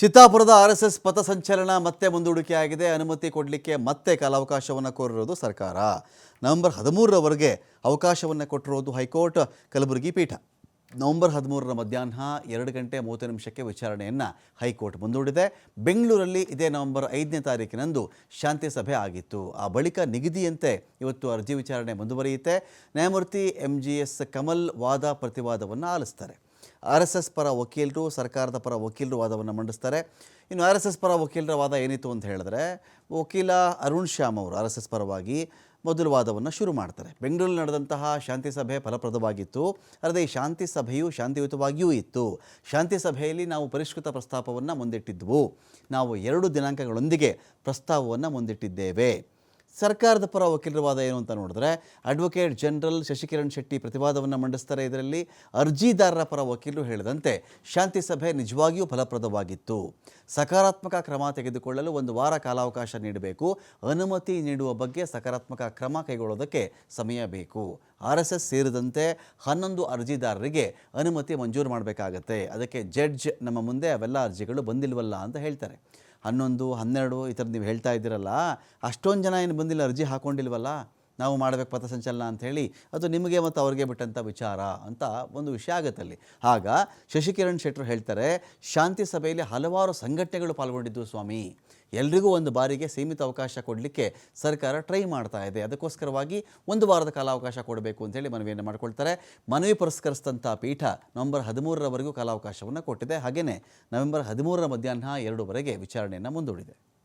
ಚಿತ್ತಾಪುರದ R S S ಪಥಸಂಚಲನ ಮತ್ತೆ ಮುಂದೂಡಿಕೆಯಾಗಿದೆ. ಅನುಮತಿ ಕೊಡಲಿಕ್ಕೆ ಮತ್ತೆ ಕಾಲಾವಕಾಶವನ್ನು ಕೋರಿರೋದು ಸರ್ಕಾರ. ನವೆಂಬರ್ ಹದಿಮೂರರವರೆಗೆ ಅವಕಾಶವನ್ನು ಕೊಟ್ಟಿರೋದು ಹೈಕೋರ್ಟ್, ಕಲಬುರಗಿ ಪೀಠ. ನವೆಂಬರ್ ಹದಿಮೂರರ ಮಧ್ಯಾಹ್ನ ಎರಡು ಗಂಟೆ ಮೂವತ್ತು ನಿಮಿಷಕ್ಕೆ ವಿಚಾರಣೆಯನ್ನು ಹೈಕೋರ್ಟ್ ಮುಂದೂಡಿದೆ. ಬೆಂಗಳೂರಲ್ಲಿ ಇದೇ ನವೆಂಬರ್ ಐದನೇ ತಾರೀಕಿನಂದು ಶಾಂತಿ ಸಭೆ ಆಗಿತ್ತು. ಆ ಬಳಿಕ ನಿಗದಿಯಂತೆ ಇವತ್ತು ಅರ್ಜಿ ವಿಚಾರಣೆ ಮುಂದುವರಿಯುತ್ತೆ. ನ್ಯಾಯಮೂರ್ತಿ ಎಂ ಜಿ ಎಸ್ ಕಮಲ್ ವಾದ ಪ್ರತಿವಾದವನ್ನು ಆಲಿಸ್ತಾರೆ. ಆರ್ ಎಸ್ ಎಸ್ ಪರ ವಕೀಲರು, ಸರ್ಕಾರದ ಪರ ವಕೀಲರು ವಾದವನ್ನು ಮಂಡಿಸ್ತಾರೆ. ಇನ್ನು ಆರ್ ಎಸ್ ಎಸ್ ಪರ ವಕೀಲರ ವಾದ ಏನಿತ್ತು ಅಂತ ಹೇಳಿದ್ರೆ, ವಕೀಲ ಅರುಣ್ ಶ್ಯಾಮ್ ಅವರು ಆರ್ ಎಸ್ ಎಸ್ ಪರವಾಗಿ ಮೊದಲು ವಾದವನ್ನು ಶುರು ಮಾಡ್ತಾರೆ. ಬೆಂಗಳೂರಲ್ಲಿ ನಡೆದಂತಹ ಶಾಂತಿ ಸಭೆ ಫಲಪ್ರದವಾಗಿತ್ತು. ಅಲ್ಲದೆ ಈ ಶಾಂತಿ ಸಭೆಯು ಶಾಂತಿಯುತವಾಗಿಯೂ ಇತ್ತು. ಶಾಂತಿ ಸಭೆಯಲ್ಲಿ ನಾವು ಪರಿಷ್ಕೃತ ಪ್ರಸ್ತಾಪವನ್ನು ಮುಂದಿಟ್ಟಿದ್ದವು ನಾವು ಎರಡು ದಿನಾಂಕಗಳೊಂದಿಗೆ ಪ್ರಸ್ತಾವವನ್ನು ಮುಂದಿಟ್ಟಿದ್ದೇವೆ. ಸರ್ಕಾರದ ಪರ ವಕೀಲರ ವಾದ ಏನು ಅಂತ ನೋಡಿದ್ರೆ ಅಡ್ವೊಕೇಟ್ ಜನರಲ್ ಶಶಿಕಿರಣ್ ಶೆಟ್ಟಿ ಪ್ರತಿವಾದವನ್ನು ಮಂಡಿಸ್ತಾರೆ. ಇದರಲ್ಲಿ ಅರ್ಜಿದಾರರ ಪರ ವಕೀಲರು ಹೇಳಿದಂತೆ ಶಾಂತಿ ಸಭೆ ನಿಜವಾಗಿಯೂ ಫಲಪ್ರದವಾಗಿತ್ತು. ಸಕಾರಾತ್ಮಕ ಕ್ರಮ ತೆಗೆದುಕೊಳ್ಳಲು ಒಂದು ವಾರ ಕಾಲಾವಕಾಶ ನೀಡಬೇಕು. ಅನುಮತಿ ನೀಡುವ ಬಗ್ಗೆ ಸಕಾರಾತ್ಮಕ ಕ್ರಮ ಕೈಗೊಳ್ಳೋದಕ್ಕೆ ಸಮಯ ಬೇಕು. ಆರ್ ಎಸ್ ಎಸ್ ಸೇರಿದಂತೆ ಹನ್ನೊಂದು ಅರ್ಜಿದಾರರಿಗೆ ಅನುಮತಿ ಮಂಜೂರು ಮಾಡಬೇಕಾಗತ್ತೆ. ಅದಕ್ಕೆ ಜಡ್ಜ್ ನಮ್ಮ ಮುಂದೆ ಅವೆಲ್ಲ ಅರ್ಜಿಗಳು ಬಂದಿಲ್ವಲ್ಲ ಅಂತ ಹೇಳ್ತಾರೆ. ಹನ್ನೊಂದು ಹನ್ನೆರಡು ಈ ಥರದ್ದು ನೀವು ಹೇಳ್ತಾ ಇದ್ದೀರಲ್ಲ ಅಷ್ಟೊಂದು ಜನ ಏನು ಬಂದಿಲ್ಲ ಅರ್ಜಿ ಹಾಕ್ಕೊಂಡಿಲ್ವಲ್ಲ ನಾವು ಮಾಡಬೇಕು ಪಥಸಂಚಲನ ಅಂಥೇಳಿ ಅದು ನಿಮಗೆ ಮತ್ತು ಅವ್ರಿಗೆ ಬಿಟ್ಟಂಥ ವಿಚಾರ ಅಂತ ಒಂದು ವಿಷಯ ಆಗುತ್ತೆ ಅಲ್ಲಿ. ಆಗ ಶಶಿಕಿರಣ್ ಶೆಟ್ಟರು ಹೇಳ್ತಾರೆ, ಶಾಂತಿ ಸಭೆಯಲ್ಲಿ ಹಲವಾರು ಸಂಘಟನೆಗಳು ಪಾಲ್ಗೊಂಡಿದ್ದವು ಸ್ವಾಮಿ. ಎಲ್ರಿಗೂ ಒಂದು ಬಾರಿಗೆ ಸೀಮಿತ ಅವಕಾಶ ಕೊಡಲಿಕ್ಕೆ ಸರ್ಕಾರ ಟ್ರೈ ಮಾಡ್ತಾ ಇದೆ. ಅದಕ್ಕೋಸ್ಕರವಾಗಿ ಒಂದು ವಾರದ ಕಾಲಾವಕಾಶ ಕೊಡಬೇಕು ಅಂತೇಳಿ ಮನವಿಯನ್ನು ಮಾಡ್ಕೊಳ್ತಾರೆ. ಮನವಿ ಪುರಸ್ಕರಿಸಿದಂಥ ಪೀಠ ನವೆಂಬರ್ ಹದಿಮೂರರವರೆಗೂ ಕಾಲಾವಕಾಶವನ್ನು ಕೊಟ್ಟಿದೆ. ಹಾಗೆಯೇ ನವೆಂಬರ್ ಹದಿಮೂರರ ಮಧ್ಯಾಹ್ನ ಎರಡುವರೆಗೆ ವಿಚಾರಣೆಯನ್ನು ಮುಂದೂಡಿದೆ.